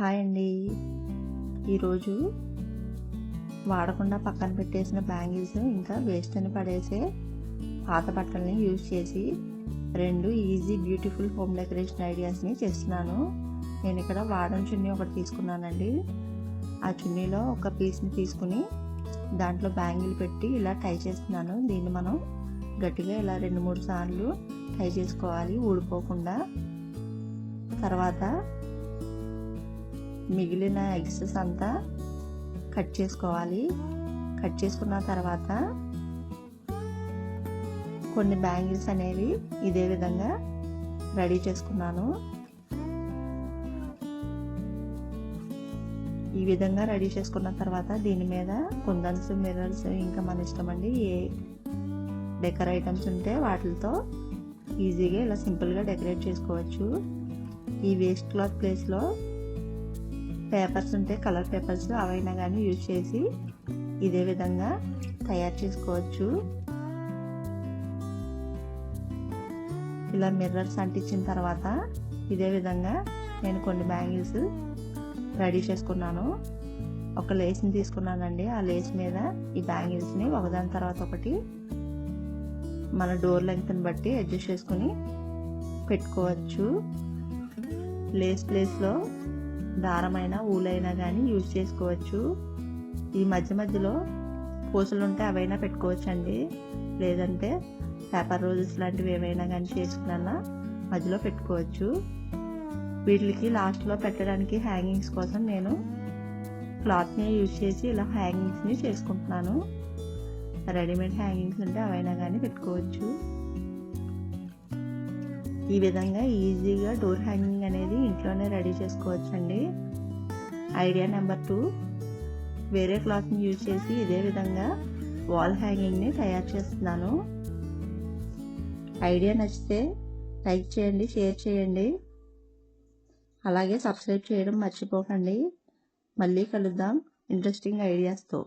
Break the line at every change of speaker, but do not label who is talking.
Hi అండి. ఈరోజు వాడకుండా పక్కన పెట్టేసిన బ్యాంగిల్స్ ఇంకా వేస్ట్ అని పడేసే పాత బట్టల్ని యూజ్ చేసి రెండు ఈజీ బ్యూటిఫుల్ హోమ్ డెకరేషన్ ఐడియాస్ని చేస్తున్నాను. నేను ఇక్కడ వాడని చున్నీ ఒకటి తీసుకున్నానండి. ఆ చున్నీలో ఒక పీస్ని తీసుకుని దాంట్లో బ్యాంగిల్ పెట్టి ఇలా టై చేస్తున్నాను. దీన్ని మనం గట్టిగా ఇలా రెండు మూడు సార్లు టై చేసుకోవాలి ఊడిపోకుండా. తర్వాత మిగిలిన ఎగ్సెస్ అంతా కట్ చేసుకోవాలి. కట్ చేసుకున్న తర్వాత కొన్ని బ్యాంగిల్స్ అనేవి ఇదే విధంగా రెడీ చేసుకున్నాను. ఈ విధంగా రెడీ చేసుకున్న తర్వాత దీని మీద కుందన్స్ మిర్రర్స్ ఇంకా మన ఇష్టం అండి ఏ డెకర్ ఐటమ్స్ ఉంటే వాటితో ఈజీగా ఇలా సింపుల్గా డెకరేట్ చేసుకోవచ్చు. ఈ వేస్ట్ క్లాత్ ప్లేస్లో పేపర్స్ ఉంటే కలర్ పేపర్స్ అవైనా కానీ యూజ్ చేసి ఇదే విధంగా తయారు చేసుకోవచ్చు. ఇలా మిర్రర్స్ అంటించిన తర్వాత ఇదే విధంగా నేను కొన్ని బ్యాంగిల్స్ రెడీ చేసుకున్నాను. ఒక లేస్ని తీసుకున్నానండి. ఆ లేస్ మీద ఈ బ్యాంగిల్స్ని ఒకదాని తర్వాత ఒకటి మన డోర్ లెంగ్త్ని బట్టి అడ్జస్ట్ చేసుకుని పెట్టుకోవచ్చు. లేస్ ప్లేస్లో దారమైన ఊలైనా కానీ యూజ్ చేసుకోవచ్చు. ఈ మధ్య మధ్యలో పూసలు ఉంటే అవైనా పెట్టుకోవచ్చండి. లేదంటే పేపర్ రోజెస్ లాంటివి ఏవైనా కానీ చేసుకున్నా మధ్యలో పెట్టుకోవచ్చు. వీటికి లాస్ట్లో పెట్టడానికి హ్యాంగింగ్స్ కోసం నేను క్లాత్ని యూజ్ చేసి ఇలా హ్యాంగింగ్స్ని చేసుకుంటున్నాను. రెడీమేడ్ హ్యాంగింగ్స్ ఉంటే అవైనా కానీ పెట్టుకోవచ్చు. ఈ విధంగా ఈజీగా డోర్ హ్యాంగింగ్ అనేది ఇంట్లోనే రెడీ చేసుకోవచ్చు అండి ఐడియా నెంబర్ టూ వేరే క్లాత్ని యూజ్ చేసి ఇదే విధంగా వాల్ హ్యాంగింగ్ని తయారు చేస్తున్నాను. ఐడియా నచ్చితే లైక్ చేయండి షేర్ చేయండి. అలాగే సబ్స్క్రైబ్ చేయడం మర్చిపోకండి. మళ్ళీ కలుద్దాం. ఇంట్రెస్టింగ్ ఐడియాస్తో.